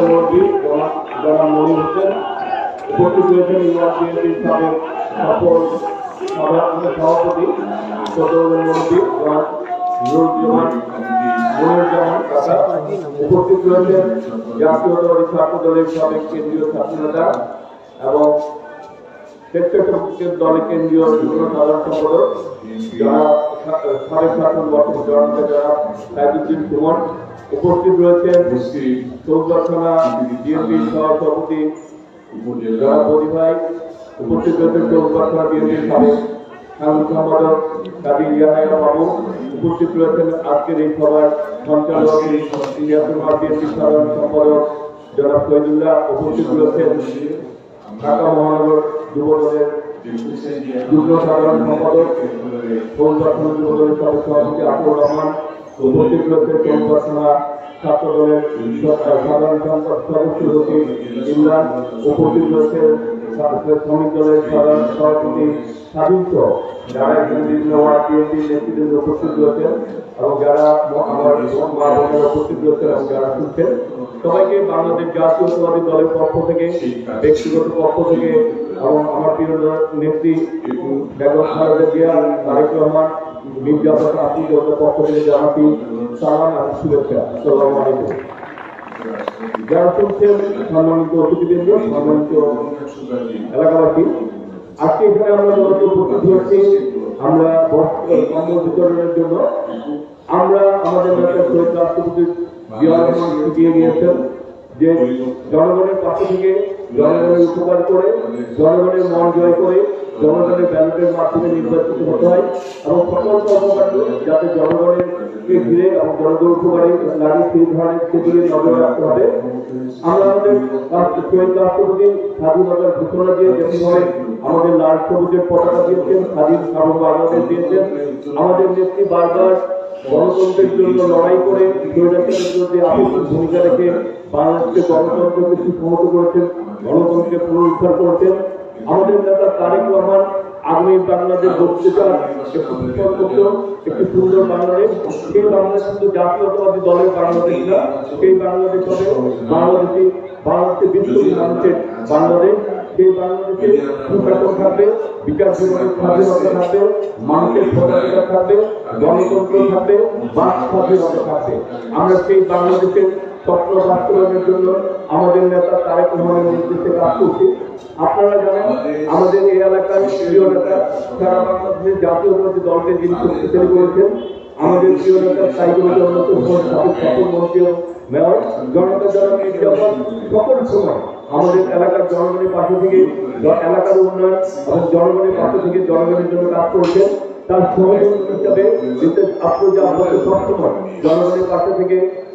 মুরব্বী যারা মনি হোসেন উপস্থিত রয়েছেন ইউআর বিএনপির সাবেক সফল সাধারণ সভাপতি সদরের কাকা উপস্থিত রয়েছেন জাতীয়তাবাদী ছাত্র দলের সাবেক কেন্দ্রীয় ছাত্র নেতা এবং সম্পাদক যারা সাবেক শাসন বর্তমান জনতা যারা সাইদুদ্দিন উপস্থিত রয়েছেন চৌদ্দ থানা বিএনপির সভাপতি বদি ভাই, উপস্থিত রয়েছেন চৌদ্দ থানা বিএনপির সাবেক সম্পাদক কাজী ইয়াহায়া বাবু, উপস্থিত রয়েছেন আজকের এই সভার সঞ্চালক বিএনপির সাধারণ সম্পাদক জনাব শহীদুল্লাহ উপস্থিত রয়েছেন ঢাকা মহানগর যুব দলের যুগ্ম সাধারণ সম্পাদক সৌন্দর্য যুব দলের সভাপতি আকুর রহমান উপস্থিত রয়েছে সৌন্দর্যনা ছাত্র সাধারণ সদস্য উপস্থিত রয়েছে শ্রমিক দলের উপস্থিত রয়েছেন এবং যারা আমার মা এবং যারা শুনছেন, সবাইকে বাংলাদেশ জাতীয়তাবাদী দলের পক্ষ থেকে, ব্যক্তিগত পক্ষ থেকে এবং আমার প্রিয় নেত্রী বেগম খালেদা জিয়া তারেক রহমান আফিজের পক্ষ থেকে সালাম শুভেচ্ছা, আসসালামু আলাইকুম। যারা শুনছেন সম্মানিত অতিথিবৃন্দ, সম্মানিত এলাকাবাসী, আজকে এখানে আমরা হয়েছি, আমরা কম্বল বিতরণের জন্য, আমরা আমাদের রাষ্ট্রপতি দিয়ে যে জনগণের পাশে থেকে জনগণের উপকার করে, জনগণের মন জয় করে জনগণের ব্যালটের মাধ্যমে নির্বাচিত হতে হয় এবং সকল কর্মকাণ্ড যাতে জনগণের ঘিরে এবং জনগণ উপকারে লাগে সেই ধরনের সেগুলি নজর রাখতে হবে। আমরা আমাদের শহীদ রাষ্ট্রপতি স্বাধীনতার ঘোষণা দিয়ে যেমনভাবে আমাদের লাল সবুজের পতাকা দিয়েছেন স্বাধীন সার্বভৌমত্ব দিয়েছেন। আমাদের নেত্রী বারবার গণতন্ত্রের জন্য লড়াই করে ভূমিকা রেখে বাংলাদেশকে গণতন্ত্রকে সুসংহত করেছেন, গণতন্ত্রকে পুনরুদ্ধার করেছেন আমাদের নেতা তারেক রহমান আগামী বাংলাদেশ চান একটি সুন্দর বাংলাদেশ। সেই বাংলাদেশ কিন্তু জাতীয়তাবাদী দলের বাংলাদেশ না। সেই বাংলাদেশ হবে বাংলাদেশি বাংলাদেশের বিশ্বজুড়ে মানুষের বাংলাদেশ আমরা সেই বাংলাদেশের স্বপ্ন বাস্তবায়নের জন্য আমাদের নেতা তারেক রহমানের নির্দেশে কাজ করছি। আপনারা জানেন, আমাদের এই এলাকার প্রিয় নেতা সারা বাংলাদেশের জাতীয়তাবাদী দলকে যিনি শক্তিশালী করেছেন, আমাদের প্রিয় নেতা সাইকেল মন্ত্রী মেয়র, জনতা জনক মির্জাফর সকল সময় আমাদের এলাকার জনগণের পাশে থেকে এলাকার উন্নয়ন এবং জনগণের পাশে থেকে জনগণের জন্য কাজ করছেন। তার সহযোগী হিসাবে বিশেষ আফরোজা সবসময় জনগণের পাশে থেকে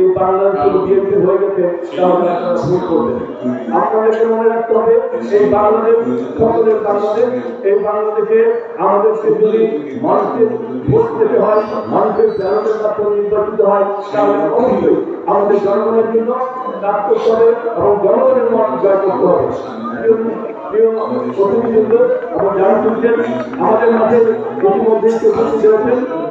এই বাংলাদেশ শুধু বিএনপি হয়ে গেছে তাহলে ভুল করবেন। আপনাদেরকে মনে রাখতে হবে, এই বাংলাদেশ সকলের বাংলাদেশ, এই বাংলাদেশে আমাদেরকে যদি মানুষের ভোট পেতে হয়, মানুষের ব্যালটের মাধ্যমে নির্বাচিত হয়, তাহলে অবশ্যই আমাদের জনগণের জন্য কাজ করতে হবে এবং জনগণের মন জয় করতে হবে। আমাদের মাঝে ইতিমধ্যে উপস্থিত হয়েছেন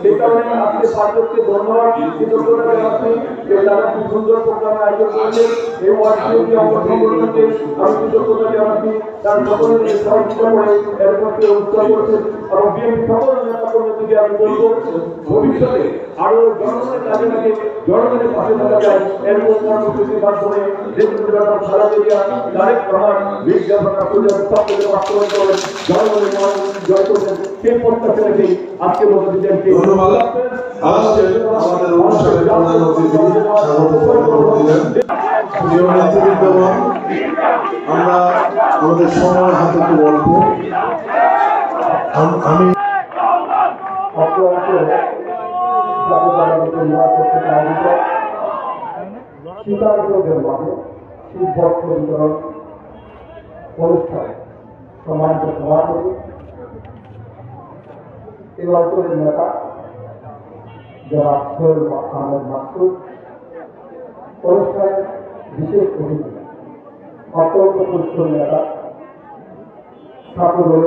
সেই কারণে আজকে পার্থক্যকে ধন্যবাদ কৃতজ্ঞতা জানাচ্ছি যে তারা খুব সুন্দর প্রোগ্রামের আয়োজন করেছেন এই ওয়ার্ডটি করতে আমি কৃতজ্ঞতা জানাচ্ছি তার সকলের নেতা কর্মীকে ভবিষ্যতে আরও জনগণের কাজে লাগে জনগণের পাশে থাকা যায় এরকম কর্মসূচির মাধ্যমে দেশেন্দ্রনাথ সারাদিয়া তারেক রহমান বিজ্ঞাপনা পূজার সবথেকে বাস্তবায়ন করেন জনগণের মন জয় করবেন সেই প্রত্যাশা রেখেই আজকে মতো বিজয়কে ধন্যবাদ। আমাদের অনুষ্ঠানের প্রধান অতিথি স্বাগত বক্তব্য দিলেন আমরা আমাদের সময় হাতে খুব অল্প আম- আমি অত্র অঞ্চলে জাতীয়তাবাদীকে নির্বাচন করতে আয়োজিত শীতার্থদের মাঝে শীতবস্ত্র বিতরণ অনুষ্ঠানে সম্মানিত যারা অনুষ্ঠানে বিশেষ অতিথি অত্যন্ত পরিশ্রমী নেতা ঠাকুরের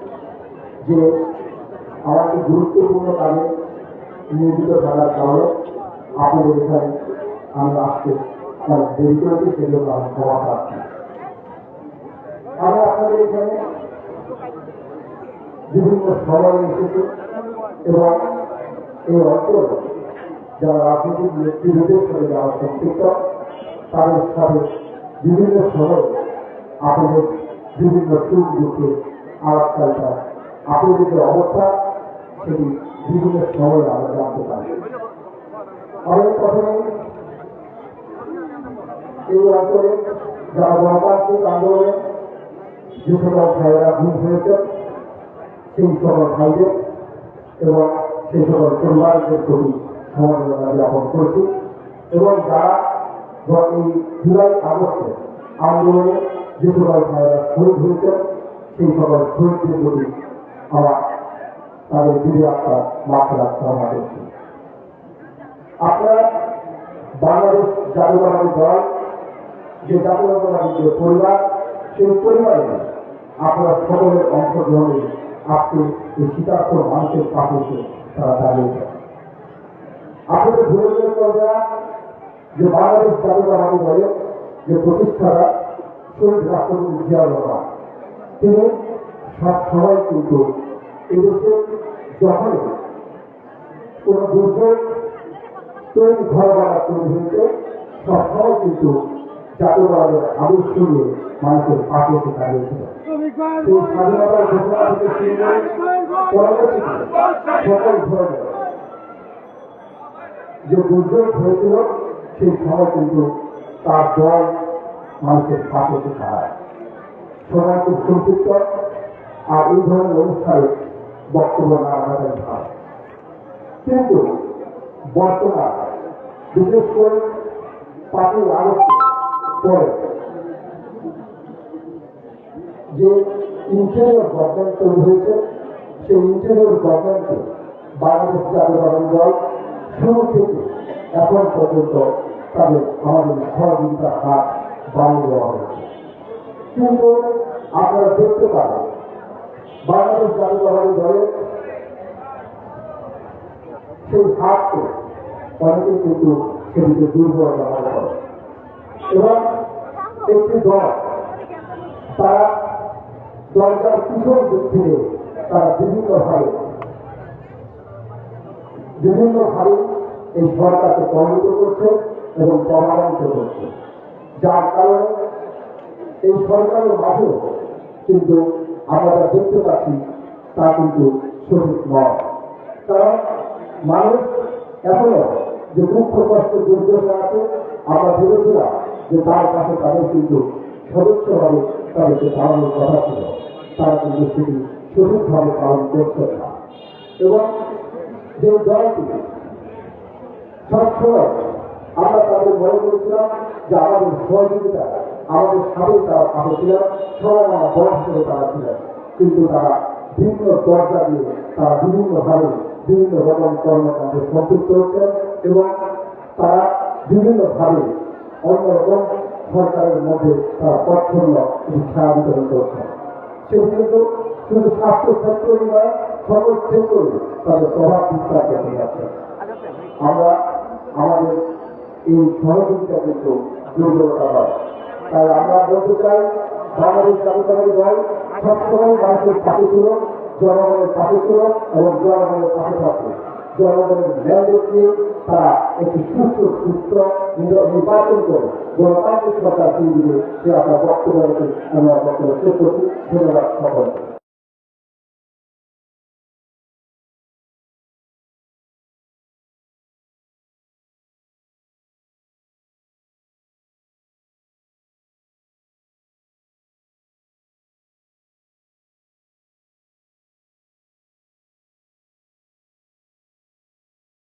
যে আমাকে গুরুত্বপূর্ণ কাজে নিয়োজিত থাকার কারণে আপনাদের এখানে আমি আসতে অনেক দেরি করেছি, সেজন্য আমি ক্ষমা পাচ্ছি আমি আপনাদের এখানে বিভিন্ন সময় এসেছি এবং এই অঞ্চলে যারা রাজনৈতিক নেতৃত্বের সাথে যারা সম্পৃক্ত, তাদের সাথে বিভিন্ন সময় আপনাদের বিভিন্ন সুখ দুঃখে আলাপচারিতা আপনাদের যে অবস্থা, সেটি বিভিন্ন সময় আমরা জানতে পারি। অনেক প্রথমে এই অঞ্চলে যারা গণতান্ত্রিক আন্দোলনে যে সকল ভাইয়েরা ভুল হয়েছে, সেই সকল ভাইদের এবং সেই সকল পরিবারদের প্রতি সমবেদনা জ্ঞাপন করছি এবং যারা এই জুলাই আগস্টে আন্দোলনে যে সকল ভাইয়েরা শহীদ হয়েছে সেই সকল শহীদদের প্রতি আমার তাদের বিধি আত্মা মাত্রা ধারণা করছি আপনারা বাংলাদেশ জাতীয়তাবাদী দল, যে জাতীয়তাবাদী যে পরিবার, সেই পরিবারে আপনারা সকলের অংশগ্রহণে আজকে এই শীতার্থ মানুষের পাশে তারা দাঁড়িয়েছে আপনাদের ভুলে গেলে না যে বাংলাদেশ জাতীয়তাবাদী দলের যে প্রতিষ্ঠাতা শহীদ রাষ্ট্রপতি জিয়া রহমান, তিনি সব সময় কিন্তু যখন কোনো দুর্যোগ ঘর বাড়া তৈরি হয়েছে, সবসময় কিন্তু মানুষের যে দুর্যোগ হয়েছিল, সেই সময় কিন্তু তার দল মানুষের পাশে দাঁড়ায়। খুব সম্পৃক্ত আর এই ধরনের অনুষ্ঠানে বক্তব্য না রাখাটাই ভালো কিন্তু বর্তমান, বিশেষ করে পাঁচই আগস্ট পরে যে ইন্টেরিয়র গভর্নমেন্ট তৈরি হয়েছে সেই ইন্টেরিয়র গভর্নমেন্টকে বাংলাদেশ জাতীয়তাবাদী দল শুরু থেকে এখন পর্যন্ত তাদের আমাদের সহযোগিতার হাত বাড়িয়ে দেওয়া হয়েছে। কিন্তু আপনারা দেখতে পাবেন বাংলাদেশ জাতীয়তাবাদী দলের সেই হাতকে অনেকে কিন্তু সেদিকে দুর্বল ব্যবহার করে এবং একটি দল তারা দলটার পিছন দিক থেকে তারা বিভিন্নভাবে বিভিন্নভাবে এই সরকারকে প্রভাবিত করছে এবং প্রভাবিত করছে। যার কারণে এই সরকারের মাঝেও কিন্তু আমরা যা দেখতে পাচ্ছি তা কিন্তু সঠিক নয়। কারণ মানুষ এখনও যে দুঃখ কষ্ট দুর্দশা আছে, আমরা ভেবেছিলাম যে তার কাছে তাদের কিন্তু সদস্যভাবে তাদেরকে পালনের কথা ছিল। তারা কিন্তু সেটি সঠিকভাবে পালন করছে না। এবং যে দলটি সবসময় আমরা তাদের মনে করেছিলাম যে আমাদের সহযোগিতা আমাদের সাথে তারা পাশে ছিলেন সবাই আমরা বড় হিসেবে তারা ছিলেন কিন্তু তারা ভিন্ন দরজা দিয়ে তারা বিভিন্নভাবে বিভিন্ন রকম কর্মকাণ্ডে সম্পৃক্ত হচ্ছেন এবং তারা বিভিন্নভাবে অন্যরকম সরকারের মধ্যে তারা পছন্দ শিক্ষা বিতরণ করছেন সেগুলো শুধু স্বাস্থ্য ক্ষেত্রেই নয়, সকল ক্ষেত্রেই তাদের প্রভাব বিস্তার করতে যাচ্ছে। আমরা আমাদের এই সহযোগিতা কিন্তু দুর্বলতা হয় তাই আমরা বলতে চাই, বাংলাদেশ জাতীয়তাবাদী দল সবসময় মানুষের পাশে ছিল, জনগণের পাশে ছিল এবং জনগণের পাশে থাকবে। জনগণের ম্যান্ডেট নিয়ে তারা একটি সুস্থ সুস্থ নির্বাচন করে গণতান্ত্রিক সরকার দিয়ে দিবে, সে আপনার বক্তব্য আমরা বক্তব্য শেষ করছি। ধন্যবাদ সকলকে।